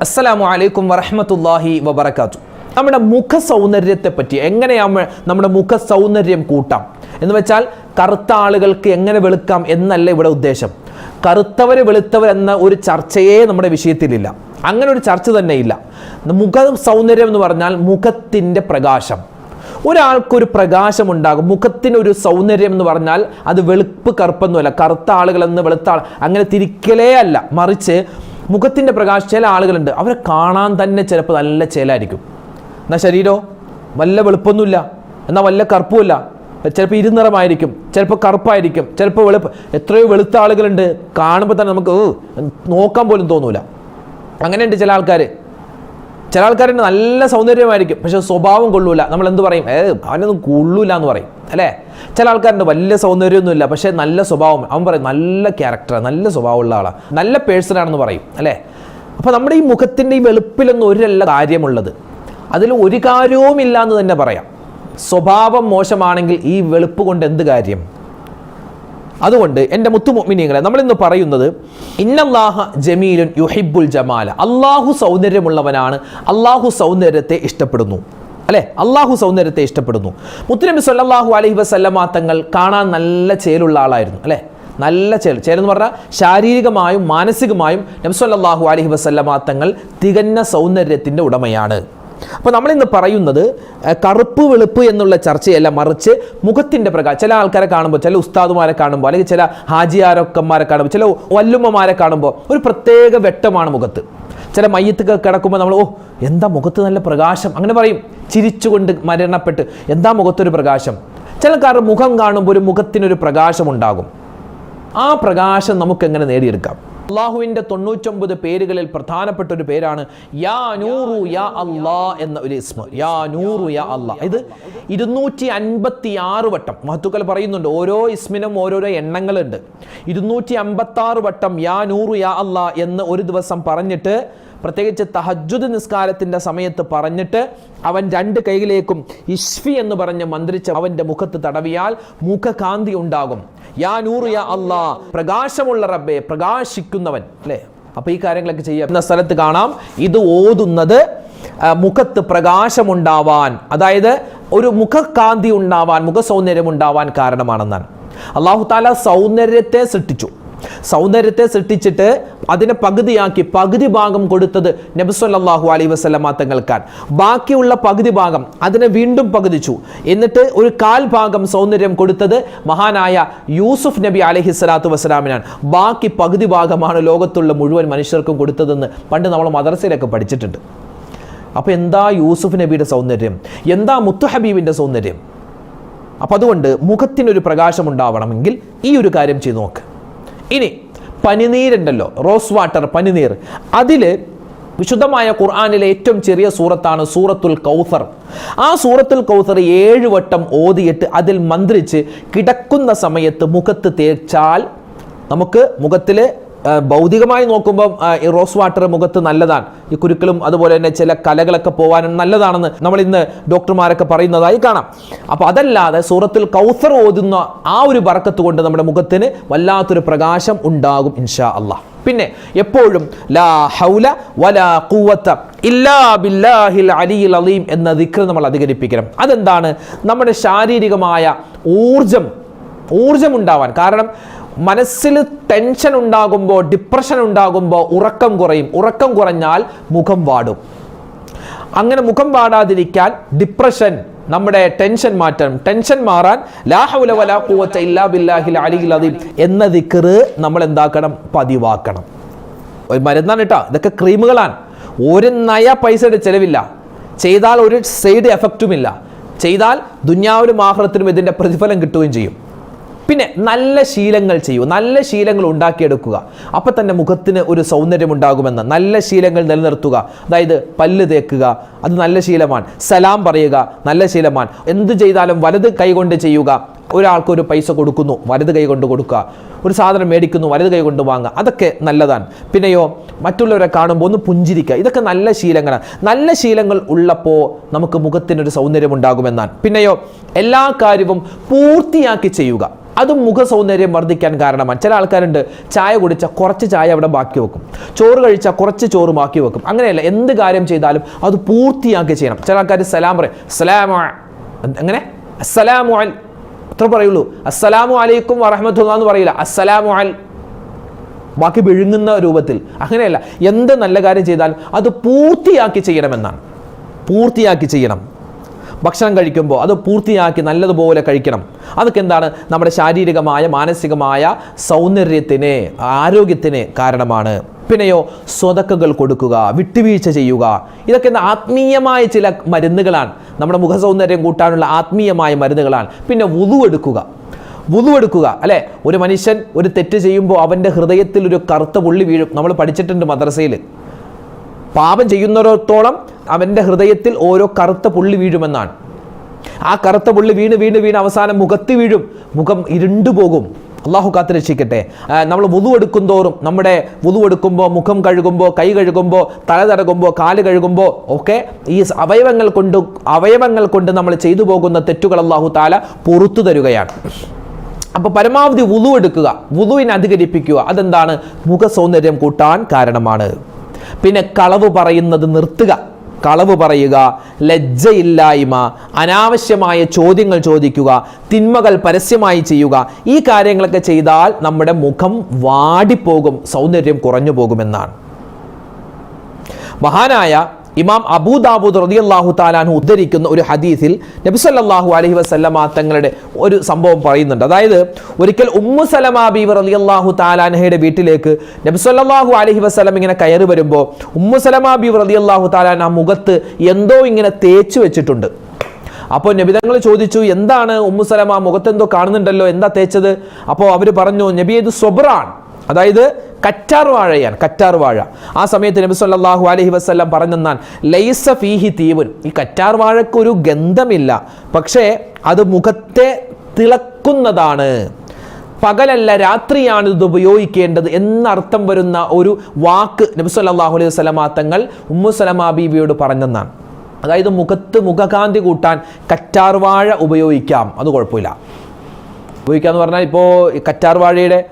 അസ്സലാമു അലൈക്കും വറഹമത്തല്ലാഹി വബർക്കാത്തു നമ്മുടെ മുഖ സൗന്ദര്യത്തെ പറ്റി എങ്ങനെയാണ് നമ്മുടെ മുഖ സൗന്ദര്യം കൂട്ടാം? എന്ന് വെച്ചാൽ കറുത്ത ആളുകൾക്ക് എങ്ങനെ വെളുക്കാം എന്നല്ല ഇവിടെ ഉദ്ദേശം. കറുത്തവർ വെളുത്തവർ എന്ന ഒരു ചർച്ചയേ നമ്മുടെ വിഷയത്തിലില്ല. അങ്ങനെ ഒരു ചർച്ച തന്നെ ഇല്ല. മുഖ സൗന്ദര്യം എന്ന് പറഞ്ഞാൽ മുഖത്തിന്റെ പ്രകാശം. ഒരാൾക്കൊരു മുഖത്തിന് ഒരു സൗന്ദര്യം എന്ന് പറഞ്ഞാൽ അത് വെളുപ്പ് കറുപ്പൊന്നുമല്ല കറുത്ത ആളുകളെന്ന് വെളുത്ത ആൾ അങ്ങനെ തിരിക്കലേ അല്ല. മറിച്ച് മുഖത്തിന്റെ പ്രകാശം ചില ആളുകളുണ്ട്. അവരെ കാണാൻ തന്നെ ചിലപ്പോൾ നല്ല ചേലായിരിക്കും. എന്നാൽ ശരീരമോ വല്ല വെളുപ്പൊന്നുമില്ല. എന്നാൽ വല്ല കറുപ്പുമില്ല. ചിലപ്പോൾ ഇരുനിറമായിരിക്കും. ചിലപ്പോൾ കറുപ്പായിരിക്കും. ചിലപ്പോൾ വെളുപ്പ് എത്രയോ വെളുത്ത ആളുകളുണ്ട്. കാണുമ്പോൾ തന്നെ നമുക്ക് "ഓ, നോക്കാൻ പോലും തോന്നൂല. അങ്ങനെയുണ്ട് ചില ആൾക്കാർ ചില ആൾക്കാരുണ്ട് നല്ല സൗന്ദര്യമായിരിക്കും പക്ഷെ സ്വഭാവം കൊള്ളൂല. നമ്മൾ എന്ത് പറയും? ഏ അവനൊന്നും കൊള്ളൂല എന്ന് പറയും അല്ലേ? ചില ആൾക്കാരുണ്ട് വലിയ സൗന്ദര്യമൊന്നുമില്ല പക്ഷേ നല്ല സ്വഭാവം. അവൻ പറയും നല്ല ക്യാരക്ടർ നല്ല സ്വഭാവമുള്ള ആളാണ് നല്ല പേഴ്സൺ ആണെന്ന് പറയും അല്ലേ? അപ്പോൾ നമ്മുടെ ഈ മുഖത്തിന്റെ ഈ വെളുപ്പിലൊന്നും ഒരല്ല കാര്യമുള്ളത്. അതിൽ ഒരു കാര്യവുമില്ല എന്ന് തന്നെ പറയാം. സ്വഭാവം മോശമാണെങ്കിൽ ഈ വെളുപ്പ് കൊണ്ട് എന്ത് കാര്യം? അതുകൊണ്ട് എന്റെ മുത്തുമൊമിനിയങ്ങളെ നമ്മളിന്ന് പറയുന്നത് ഇന്നല്ലാഹ ജമീലുൻ യുഹിബുൽ ജമാൽ അള്ളാഹു സൗന്ദര്യമുള്ളവനാണ്. അള്ളാഹു സൗന്ദര്യത്തെ ഇഷ്ടപ്പെടുന്നു. അല്ലേ? അള്ളാഹു സൗന്ദര്യത്തെ ഇഷ്ടപ്പെടുന്നു. മുത്തുനബി സല്ലാഹു അലഹി വസല്ലമ തങ്ങൾ കാണാൻ നല്ല ചേലുള്ള ആളായിരുന്നു. അല്ലേ? നല്ല ചേൽ ചേലെന്ന് പറഞ്ഞാൽ ശാരീരികമായും മാനസികമായും നബി അലഹി അലൈഹി വസല്ലമ തങ്ങൾ തികഞ്ഞ സൗന്ദര്യത്തിന്റെ ഉടമയാണ്. അപ്പോൾ നമ്മളിന്ന് പറയുന്നത് കറുപ്പ് വെളുപ്പ് എന്നുള്ള ചർച്ചയല്ല മറിച്ച് മുഖത്തിന്റെ പ്രകാശം ചില ആൾക്കാരെ കാണുമ്പോൾ ചില ഉസ്താദുമാരെ കാണുമ്പോൾ അല്ലെങ്കിൽ ചില ഹാജിയാരൊക്കന്മാരെ കാണുമ്പോൾ ചില വല്ലുമ്മമാരെ കാണുമ്പോൾ ഒരു പ്രത്യേക വെട്ടമാണ് മുഖത്ത്. ചില മയ്യത്തൊക്കെ കിടക്കുമ്പോൾ നമ്മൾ ഓ എന്താ മുഖത്ത് നല്ല പ്രകാശം? അങ്ങനെ പറയും. ചിരിച്ചുകൊണ്ട് മരണപ്പെട്ട് എന്താ മുഖത്തൊരു പ്രകാശം? ചിലക്കാർ മുഖം കാണുമ്പോൾ ഒരു മുഖത്തിനൊരു പ്രകാശമുണ്ടാകും. ആ പ്രകാശം നമുക്ക് എങ്ങനെ നേടിയെടുക്കാം? അള്ളാഹുവിന്റെ തൊണ്ണൂറ്റൊമ്പത് പേരുകളിൽ പ്രധാനപ്പെട്ട ഒരു പേരാണ് യാ നൂറു യാ അല്ലാ എന്ന ഒരു ഇസ്മ. യാ നൂറു യാ അല്ലാ. ഇത് ഇരുന്നൂറ്റി അൻപത്തി ആറ് വട്ടം. മഹത്തുക്കൾ പറയുന്നുണ്ട് ഓരോ ഇസ്മിനും ഓരോരോ എണ്ണങ്ങളുണ്ട്. ഇരുന്നൂറ്റി അമ്പത്തി ആറ് വട്ടം യാ നൂറു യാ അല്ലാ എന്ന് ഒരു ദിവസം പറഞ്ഞിട്ട് പ്രത്യേകിച്ച് തഹജുദ് നിസ്കാരത്തിന്റെ സമയത്ത് പറഞ്ഞിട്ട് അവൻ രണ്ട് കൈകളിലേക്കും ഇഷ്ഫി എന്ന് പറഞ്ഞ് മന്ത്രിച്ച് അവന്റെ മുഖത്ത് തടവിയാൽ മുഖകാന്തി ഉണ്ടാകും. യാ നൂറ് യാ അള്ളാ പ്രകാശമുള്ള റബ്ബെ പ്രകാശിക്കുന്നവൻ. അല്ലേ? അപ്പോൾ ഈ കാര്യങ്ങളൊക്കെ ചെയ്യുന്ന സ്ഥലത്ത് കാണാം. ഇത് ഓതുന്നത് മുഖത്ത് പ്രകാശമുണ്ടാവാൻ. അതായത് ഒരു മുഖകാന്തി ഉണ്ടാവാൻ മുഖ സൗന്ദര്യം ഉണ്ടാവാൻ കാരണമാണെന്നാണ്. അള്ളാഹു താല സൗന്ദര്യത്തെ സൃഷ്ടിച്ചു. സൗന്ദര്യത്തെ സൃഷ്ടിച്ചിട്ട് അതിനെ പകുതിയാക്കി പകുതി ഭാഗം കൊടുത്തത് നബിസ്വല്ലാഹു അലൈ വസ്ലമ തങ്ങൾക്കാൻ ബാക്കിയുള്ള പകുതി ഭാഗം അതിനെ വീണ്ടും പകുതിച്ചു. എന്നിട്ട് ഒരു കാൽ ഭാഗം സൗന്ദര്യം കൊടുത്തത് മഹാനായ യൂസുഫ് നബി അലഹി സ്വലാത്തു വസ്സലാമിനാണ്. ബാക്കി പകുതി ഭാഗമാണ് ലോകത്തുള്ള മുഴുവൻ മനുഷ്യർക്കും കൊടുത്തതെന്ന് പണ്ട് നമ്മൾ മദർസയിലൊക്കെ പഠിച്ചിട്ടുണ്ട്. അപ്പോൾ എന്താ യൂസുഫ് നബിയുടെ സൗന്ദര്യം? എന്താ മുത്തു ഹബീബിന്റെ സൗന്ദര്യം? അപ്പം അതുകൊണ്ട് മുഖത്തിനൊരു പ്രകാശം ഉണ്ടാവണമെങ്കിൽ ഈ ഒരു കാര്യം ചെയ്തു നോക്ക്. ഇനി പനിനീരുണ്ടല്ലോ റോസ് വാട്ടർ പനിനീർ. അതിൽ വിശുദ്ധമായ ഖുർആാനിലെ ഏറ്റവും ചെറിയ സൂറത്താണ് സൂറത്തുൽ കൗസർ. ആ സൂറത്തുൽ കൗസർ ഏഴ് വട്ടം ഓതിയിട്ട് അതിൽ മന്ത്രിച്ച് കിടക്കുന്ന സമയത്ത് മുഖത്ത് തേച്ചാൽ നമുക്ക് മുഖത്തിൽ ഭൗതികമായി നോക്കുമ്പോൾ ഈ റോസ് വാട്ടർ മുഖത്ത് നല്ലതാണ്. ഈ കുരുക്കളും അതുപോലെ തന്നെ ചില കലകളൊക്കെ പോകാനും നല്ലതാണെന്ന് നമ്മൾ ഇന്ന് ഡോക്ടർമാരൊക്കെ പറയുന്നതായി കാണാം. അപ്പോൾ അതല്ലാതെ സൂറത്തിൽ കൗസർ ഓതുന്ന ആ ഒരു ബറക്കത്ത് കൊണ്ട് നമ്മുടെ മുഖത്തിന് വല്ലാത്തൊരു പ്രകാശം ഉണ്ടാകും ഇൻഷാ അള്ളാഹ്. പിന്നെ എപ്പോഴും ലാ ഹൗല വലാ കൂവത്ത ഇല്ലാ ബില്ലാഹിൽ അലിയിൽ അലീം എന്ന ദിക്ര നമ്മൾ അധികരിപ്പിക്കണം. അതെന്താണ്? നമ്മുടെ ശാരീരികമായ ഊർജം ഊർജം ഉണ്ടാവാൻ. കാരണം മനസ്സിൽ ടെൻഷൻ ഉണ്ടാകുമ്പോൾ ഡിപ്രഷൻ ഉണ്ടാകുമ്പോൾ ഉറക്കം കുറയും. ഉറക്കം കുറഞ്ഞാൽ മുഖം വാടും. അങ്ങനെ മുഖം വാടാതിരിക്കാൻ ഡിപ്രഷൻ നമ്മുടെ ടെൻഷൻ മാറ്റം ടെൻഷൻ മാറാൻ ലാഹുല വലാ ഇല്ലാ ബില്ലാഹിൽ എന്ന ദിക്കറ് നമ്മൾ എന്താക്കണം? പതിവാക്കണം. ഒരു മരുന്നാണ് കേട്ടോ. ഇതൊക്കെ ക്രീമുകളാണ്. ഒരു നയ പൈസയുടെ ചെലവില്ല. ചെയ്താൽ ഒരു സൈഡ് എഫക്റ്റുമില്ല ചെയ്താൽ ദുന്യാവിലും ആഹ്റത്തിനും ഇതിന്റെ പ്രതിഫലം കിട്ടുകയും ചെയ്യും. പിന്നെ നല്ല ശീലങ്ങൾ ചെയ്യൂ. നല്ല ശീലങ്ങൾ ഉണ്ടാക്കിയെടുക്കുക. അപ്പം തന്നെ മുഖത്തിന് ഒരു സൗന്ദര്യം ഉണ്ടാകുമെന്ന് നല്ല ശീലങ്ങൾ നിലനിർത്തുക. അതായത് പല്ല് തേക്കുക. അത് നല്ല ശീലമാണ്. സലാം പറയുക. നല്ല ശീലമാണ്. എന്ത് ചെയ്താലും വലത് കൈകൊണ്ട് ചെയ്യുക. ഒരാൾക്ക് ഒരു പൈസ കൊടുക്കുന്നു വലത് കൈ കൊണ്ട് കൊടുക്കുക. ഒരു സാധനം മേടിക്കുന്നു വലത് കൈ കൊണ്ട് വാങ്ങുക. അതൊക്കെ നല്ലതാണ്. പിന്നെയോ മറ്റുള്ളവരെ കാണുമ്പോൾ ഒന്ന് പുഞ്ചിരിക്കുക. ഇതൊക്കെ നല്ല ശീലങ്ങളാണ്. നല്ല ശീലങ്ങൾ ഉള്ളപ്പോൾ നമുക്ക് മുഖത്തിനൊരു സൗന്ദര്യം ഉണ്ടാകുമെന്നാണ് പിന്നെയോ എല്ലാ കാര്യവും പൂർത്തിയാക്കി ചെയ്യുക. അതും മുഖ സൗന്ദര്യം വർദ്ധിക്കാൻ കാരണമാണ്. ചില ആൾക്കാരുണ്ട് ചായ കുടിച്ചാൽ കുറച്ച് ചായ അവിടെ ബാക്കി വെക്കും. ചോറ് കഴിച്ചാൽ കുറച്ച് ചോറ് ബാക്കി വെക്കും. അങ്ങനെയല്ല എന്ത് കാര്യം ചെയ്താലും അത് പൂർത്തിയാക്കി ചെയ്യണം. ചില ആൾക്കാർ സലാം പറയും സലാമ അങ്ങനെ അസ്സലാമു അൽ അത്ര പറയുള്ളൂ. അസ്സലാമു അലൈക്കും വറഹമത്തുള്ള എന്ന് പറയില്ല. അസ്സലാമു അൽ ബാക്കി വിഴുങ്ങുന്ന രൂപത്തിൽ. അങ്ങനെയല്ല. എന്ത് നല്ല കാര്യം ചെയ്താൽ അത് പൂർത്തിയാക്കി ചെയ്യണമെന്നാണ്. പൂർത്തിയാക്കി ചെയ്യണം. ഭക്ഷണം കഴിക്കുമ്പോൾ അത് പൂർത്തിയാക്കി നല്ലതുപോലെ കഴിക്കണം. അതൊക്കെ എന്താണ്? നമ്മുടെ ശാരീരികമായ മാനസികമായ സൗന്ദര്യത്തിന് ആരോഗ്യത്തിന് കാരണമാണ്. പിന്നെയോ സ്വതക്കകൾ കൊടുക്കുക വിട്ടുവീഴ്ച ചെയ്യുക. ഇതൊക്കെ ആത്മീയമായ ചില മരുന്നുകളാണ്. നമ്മുടെ മുഖസൗന്ദര്യം കൂട്ടാനുള്ള ആത്മീയമായ മരുന്നുകളാണ്. പിന്നെ വുതു എടുക്കുക. വുതു എടുക്കുക അല്ലെ? ഒരു മനുഷ്യൻ ഒരു തെറ്റ് ചെയ്യുമ്പോൾ അവന്റെ ഹൃദയത്തിൽ ഒരു കറുത്ത പുള്ളി വീഴും. നമ്മൾ പഠിച്ചിട്ടുണ്ട് മദ്രസയിൽ. പാപം ചെയ്യുന്നിടത്തോളം അവന്റെ ഹൃദയത്തിൽ ഓരോ കറുത്ത പുള്ളി വീഴുമെന്നാണ്. ആ കറുത്ത പുള്ളി വീണ് വീണ് വീണ് അവസാനം മുഖത്ത് വീഴും. മുഖം ഇരുണ്ടു പോകും. അള്ളാഹു കാത്ത് രക്ഷിക്കട്ടെ. നമ്മൾ വുതു എടുക്കുന്തോറും നമ്മുടെ വുതു എടുക്കുമ്പോൾ മുഖം കഴുകുമ്പോൾ കൈ കഴുകുമ്പോൾ തല തടകുമ്പോൾ കാൽ കഴുകുമ്പോൾ ഒക്കെ ഈ അവയവങ്ങൾ കൊണ്ട് അവയവങ്ങൾ കൊണ്ട് നമ്മൾ ചെയ്തു പോകുന്ന തെറ്റുകൾ അള്ളാഹു താല പുറത്തു തരുകയാണ്. അപ്പോൾ പരമാവധി വുതു എടുക്കുക വുതുവിനെ അധികരിപ്പിക്കുക അതെന്താണ്? മുഖ സൗന്ദര്യം കൂട്ടാൻ കാരണമാണ്. പിന്നെ കളവ് പറയുന്നത് നിർത്തുക. കളവ് പറയുക ലജ്ജയില്ലായ്മ അനാവശ്യമായ ചോദ്യങ്ങൾ ചോദിക്കുക തിന്മകൾ പരസ്യമായി ചെയ്യുക ഈ കാര്യങ്ങളൊക്കെ ചെയ്താൽ നമ്മുടെ മുഖം വാടിപ്പോകും സൗന്ദര്യം കുറഞ്ഞു പോകുമെന്നാണ് മഹാനായ ഇമാം അബൂദാബൂദ് റളിയല്ലാഹു താലാഹു ഉദ്ധരിക്കുന്ന ഒരു ഹദീസിൽ നബി സല്ലല്ലാഹു അലൈഹി വസല്ലമ തങ്ങളുടെ ഒരു സംഭവം പറയുന്നുണ്ട്. അതായത് ഒരിക്കൽ ഉമ്മു സലമ ബീവ് റളിയല്ലാഹു താലാൻഹയുടെ വീട്ടിലേക്ക് നബി സല്ലല്ലാഹു അലൈഹി വസല്ലം ഇങ്ങനെ കയറി വരുമ്പോൾ ഉമ്മു സലമ ബീവ് റളിയല്ലാഹു താലാൻ ആ മുഖത്ത് എന്തോ ഇങ്ങനെ തേച്ചു വെച്ചിട്ടുണ്ട്. അപ്പോൾ നബിതങ്ങൾ ചോദിച്ചു എന്താണ് ഉമ്മു സലമ മുഖത്തെന്തോ കാണുന്നുണ്ടല്ലോ എന്താ തേച്ചത്? അപ്പോൾ അവർ പറഞ്ഞു നബി ഇത് സൊബ്രാൻ അതായത് കറ്റാർ വാഴയാണ് കറ്റാർ വാഴ ആ സമയത്ത് നബി സല്ലല്ലാഹു അലഹി വസ്ല്ലാം പറഞ്ഞെന്നാൽ ലൈസ ഫീഹി തീവുൻ. ഈ കറ്റാർ ഒരു ഗന്ധമില്ല. പക്ഷേ അത് മുഖത്തെ തിളക്കുന്നതാണ്. പകലല്ല രാത്രിയാണ് ഇത് ഉപയോഗിക്കേണ്ടത് എന്നർത്ഥം വരുന്ന ഒരു വാക്ക് നബി സല്ലല്ലാഹു അലൈഹി വസല്ലമ തങ്ങൾ ഉമ്മു സലമ ബീവിയോട് പറഞ്ഞെന്നാണ്. അതായത് മുഖത്ത് മുഖകാന്തി കൂട്ടാൻ കറ്റാർവാഴ ഉപയോഗിക്കാം. അത് കുഴപ്പമില്ല. ഉപയോഗിക്കാന്ന് പറഞ്ഞാൽ ഇപ്പോൾ കറ്റാർ വാഴയുടെ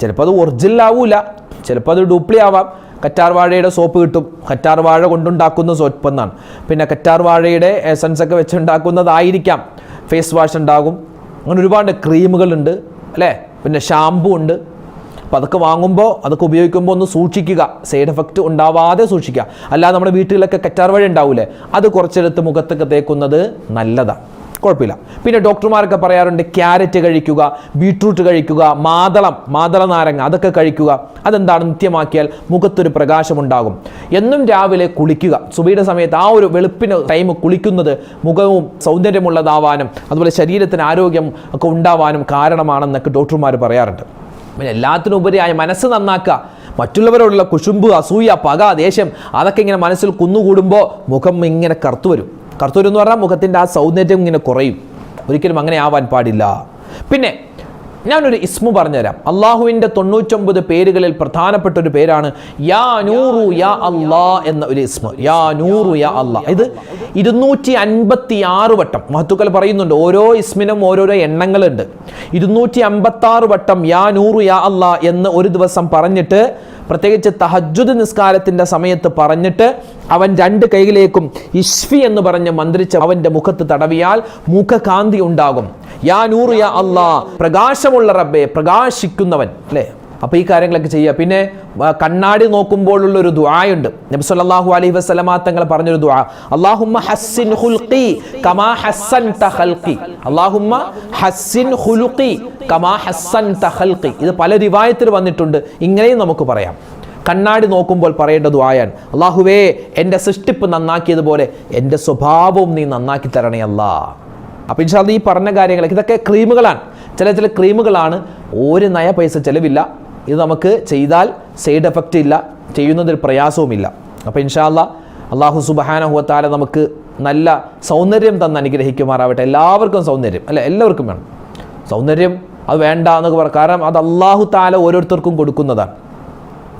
ചിലപ്പോൾ അത് ഒറിജിനൽ ആവൂല. ചിലപ്പോൾ അത് ഡ്യൂപ്ലി ആവാം. കറ്റാർ വാഴയുടെ സോപ്പ് കിട്ടും. കറ്റാർ വാഴ കൊണ്ടുണ്ടാക്കുന്ന സോപ്പ് എന്നാണ്. പിന്നെ കറ്റാർ വാഴയുടെ എസൻസ് ഒക്കെ വെച്ചുണ്ടാക്കുന്നതായിരിക്കാം. ഫേസ് വാഷ് ഉണ്ടാകും. അങ്ങനെ ഒരുപാട് ക്രീമുകളുണ്ട് അല്ലേ? പിന്നെ ഷാമ്പു ഉണ്ട്. അപ്പോൾ അതൊക്കെ വാങ്ങുമ്പോൾ അതൊക്കെ ഉപയോഗിക്കുമ്പോൾ ഒന്ന് സൂക്ഷിക്കുക. സൈഡ് എഫക്റ്റ് ഉണ്ടാവാതെ സൂക്ഷിക്കുക. അല്ലാതെ നമ്മുടെ വീട്ടിലൊക്കെ കറ്റാർ വഴി ഉണ്ടാവൂലേ? അത് കുറച്ചെടുത്ത് മുഖത്തൊക്കെ തേക്കുന്നത് നല്ലതാണ് കുഴപ്പമില്ല. പിന്നെ ഡോക്ടർമാരൊക്കെ പറയാറുണ്ട് ക്യാരറ്റ് കഴിക്കുക ബീട്രൂട്ട് കഴിക്കുക മാതളം മാതള നാരങ്ങ അതൊക്കെ കഴിക്കുക. അതെന്താണ്? നിത്യമാക്കിയാൽ മുഖത്തൊരു പ്രകാശമുണ്ടാകും. എന്നും രാവിലെ കുളിക്കുക. സുബിയുടെ സമയത്ത് ആ ഒരു വെളുപ്പിന് ടൈം കുളിക്കുന്നത് മുഖവും സൗന്ദര്യമുള്ളതാവാനും അതുപോലെ ശരീരത്തിന് ആരോഗ്യം ഒക്കെ ഉണ്ടാവാനും കാരണമാണെന്നൊക്കെ ഡോക്ടർമാർ പറയാറുണ്ട്. പിന്നെ എല്ലാത്തിനും ഉപരിയായ മനസ്സ് നന്നാക്കുക. മറ്റുള്ളവരോടുള്ള കുശുമ്പ് അസൂയ പക ദേഷ്യം അതൊക്കെ ഇങ്ങനെ മനസ്സിൽ കുന്നുകൂടുമ്പോൾ മുഖം ഇങ്ങനെ കറുത്തു വരും. കറുത്തു എന്ന് പറഞ്ഞാൽ മുഖത്തിന്റെ ആ സൗന്ദര്യം ഇങ്ങനെ കുറയും. ഒരിക്കലും അങ്ങനെ ആവാൻ പാടില്ല. പിന്നെ ഞാനൊരു ഇസ്മു പറഞ്ഞുതരാം. അള്ളാഹുവിന്റെ തൊണ്ണൂറ്റൊമ്പത് പേരുകളിൽ പ്രധാനപ്പെട്ട ഒരു പേരാണ് യാ നൂറു യാ അള്ളാ എന്ന ഒരു ഇസ്മു. യാ നൂറു യാ അള്ളാ ഇത് ഇരുന്നൂറ്റി അൻപത്തി ആറ് വട്ടം. മഹത്തുക്കൾ പറയുന്നുണ്ട് ഓരോ ഇസ്മിനും ഓരോരോ എണ്ണങ്ങളുണ്ട്. ഇരുന്നൂറ്റി അമ്പത്തി ആറ് വട്ടം യാ നൂറു യാ അല്ല എന്ന് ഒരു ദിവസം പറഞ്ഞിട്ട് പ്രത്യേകിച്ച് തഹജുദ് നിസ്കാരത്തിന്റെ സമയത്ത് പറഞ്ഞിട്ട് അവൻ രണ്ട് കൈകളിലേക്കും ഇഷ്ഫി എന്ന് പറഞ്ഞ് മന്ത്രിച്ച് അവന്റെ മുഖത്ത് തടവിയാൽ മുഖകാന്തി ഉണ്ടാകും. യാ നൂറു യാ അല്ല പ്രകാശമുള്ള റബ്ബെ പ്രകാശിക്കുന്നവൻ അല്ലേ? അപ്പോൾ ഈ കാര്യങ്ങളൊക്കെ ചെയ്യുക. പിന്നെ കണ്ണാടി നോക്കുമ്പോഴുള്ള ഒരു ദുആയുണ്ട്. നബി സല്ലല്ലാഹു അലൈഹി വസല്ലമ തങ്ങൾ പറഞ്ഞൊരു ദുആ. അല്ലാഹുമ്മ ഹസ്സിൻ ഖുൽഖി കമാ ഹസ്സൻത ഖൽഖി. അല്ലാഹുമ്മ ഹസ്സിൻ ഖുൽഖി കമാ ഹസ്സൻത ഖൽഖി. ഇത് പല റിവായത്തിൽ വന്നിട്ടുണ്ട്. ഇങ്ങനെയും നമുക്ക് പറയാം. കണ്ണാടി നോക്കുമ്പോൾ പറയേണ്ട ദുആയാണ്. അള്ളാഹുവേ എന്റെ സൃഷ്ടിപ്പ് നന്നാക്കിയതുപോലെ എന്റെ സ്വഭാവവും നീ നന്നാക്കി തരണേ അല്ലാ. അപ്പോൾ ഇൻഷാദ് ഈ പറഞ്ഞ കാര്യങ്ങളൊക്കെ ഇതൊക്കെ ക്രീമുകളാണ്. ചില ചില ക്രീമുകളാണ്. ഒരു നയ പൈസ ചിലവില്ല. ഇത് നമുക്ക് ചെയ്താൽ സൈഡ് എഫക്റ്റ് ഇല്ല ചെയ്യുന്നതിൽ പ്രയാസവുമില്ല. അപ്പോൾ ഇൻഷാല്ല അള്ളാഹു സുബഹാനഹുവത്താല നമുക്ക് നല്ല സൗന്ദര്യം തന്ന് അനുഗ്രഹിക്കുമാറാവട്ടെ. എല്ലാവർക്കും സൗന്ദര്യം അല്ല? എല്ലാവർക്കും വേണം. സൗന്ദര്യം അത് വേണ്ട എന്നൊക്കെ പറയാം കാരണം അത് അള്ളാഹു താല ഓരോരുത്തർക്കും കൊടുക്കുന്നതാണ്.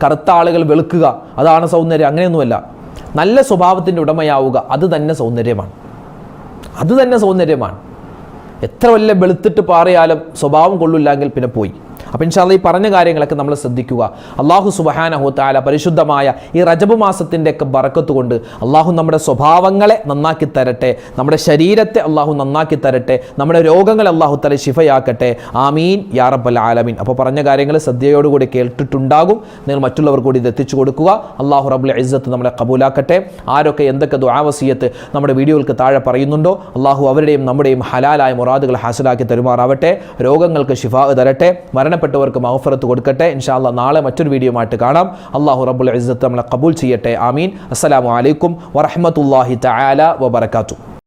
കറുത്ത ആളുകൾ വെളുക്കുക അതാണ് സൗന്ദര്യം. അങ്ങനെയൊന്നുമല്ല. നല്ല സ്വഭാവത്തിന്റെ ഉടമയാവുക അത് തന്നെ സൗന്ദര്യമാണ്. അത് തന്നെ സൗന്ദര്യമാണ്. എത്ര വല്ല വെളുത്തിട്ട് പാറിയാലും സ്വഭാവം കൊള്ളില്ലെങ്കിൽ പിന്നെ പോയി. അപ്പം ഇൻഷാല്ല ഈ പറഞ്ഞ കാര്യങ്ങളൊക്കെ നമ്മൾ ശ്രദ്ധിക്കുക. അള്ളാഹു സുബഹാനഹു താല പരിശുദ്ധമായ ഈ റജബ് മാസത്തിന്റെ ഒക്കെ ബറക്കത്ത് കൊണ്ട് അള്ളാഹു നമ്മുടെ സ്വഭാവങ്ങളെ നന്നാക്കി തരട്ടെ. നമ്മുടെ ശരീരത്തെ അള്ളാഹു നന്നാക്കി തരട്ടെ. നമ്മുടെ രോഗങ്ങളെ അള്ളാഹു തല ശിഫയാക്കട്ടെ. ആമീൻ യാ റബ്ബൽ ആലമീൻ. അപ്പോൾ പറഞ്ഞ കാര്യങ്ങൾ ശ്രദ്ധയോടുകൂടി കേട്ടിട്ടുണ്ടാകും. നിങ്ങൾ മറ്റുള്ളവർ കൂടി ഇത് എത്തിച്ചു കൊടുക്കുക. അള്ളാഹു റബുൽ ഇസ്സത്ത് നമ്മളെ കബൂലാക്കട്ടെ. ആരൊക്കെ എന്തൊക്കെ ദുആവസിയത്ത് നമ്മുടെ വീഡിയോകൾക്ക് താഴെ പറയുന്നുണ്ടോ അള്ളാഹു അവരുടെയും നമ്മുടെയും ഹലാലായ മുറാദുകൾ ഹാസിലാക്കി തരുമാറാവട്ടെ. രോഗങ്ങൾക്ക് ശിഫാ തരട്ടെ. മരണപ്പെട്ടവർക്ക് മഹഫറത്ത് കൊടുക്കട്ടെ. ഇൻഷാല്ല നാളെ മറ്റൊരു വീഡിയോ ആയിട്ട് കാണാം. അള്ളാഹു റബ്ബുൽ ഇസ്സത്ത് നമ്മളെ കബൂൽ ചെയ്യട്ടെ. ആമീൻ. അസ്സലാമു അലൈക്കും വറഹ്മത്തുള്ളാഹി തആല വബറകാതുഹു.